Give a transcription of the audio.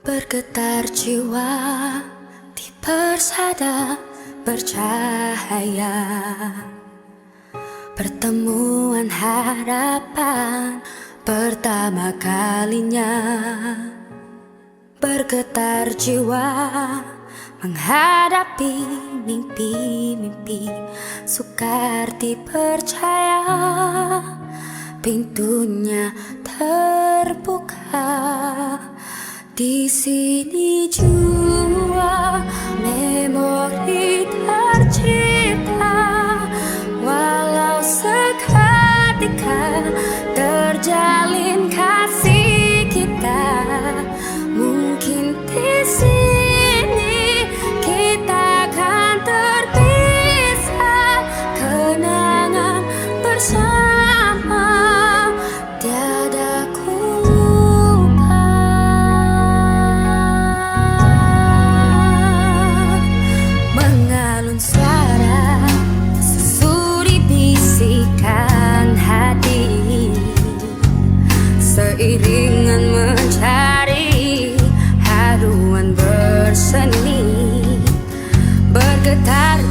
Bergetar jiwa di persada Bercahaya. Pertemuan harapan Pertama kalinya. Bergetar jiwa Menghadapi mimpi-mimpi. Sukar dipercaya Pintunya terbuka. 几十年前。suara Susuri bisikan hati. Seiringan mencari Haruan berseni Bergetar